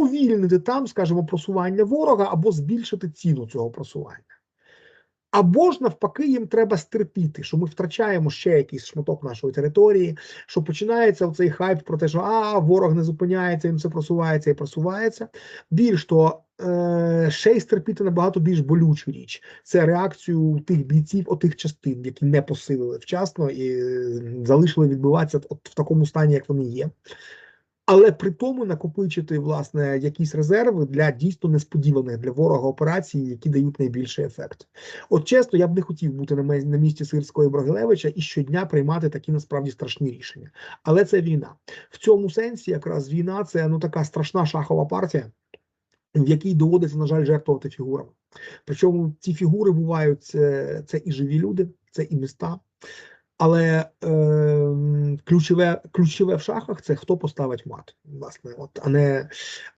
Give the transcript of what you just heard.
уповільнити там, скажімо, просування ворога або збільшити ціну цього просування. Або ж навпаки, їм треба стерпіти, що ми втрачаємо ще якийсь шматок нашої території, що починається цей хайп про те, що а ворог не зупиняється, він все просувається і просувається. Більш то е, ще й стерпіти набагато більш болючу річ. Це реакцію тих бійців, отих частин, які не посилили вчасно і е, залишили відбуватися от в такому стані, як вони є. Але при тому накопичити власне якісь резерви для дійсно несподіваних для ворога операцій, які дають найбільший ефект. От чесно, я б не хотів бути на місці Сирського і Брагилевича і щодня приймати такі насправді страшні рішення. Але це війна. В цьому сенсі, якраз війна це ну така страшна шахова партія, в якій доводиться, на жаль, жертвувати фігурами. Причому ці фігури бувають це, це і живі люди, це і міста. Але е, ключове, ключове в шахах це хто поставить мат, власне, от, а не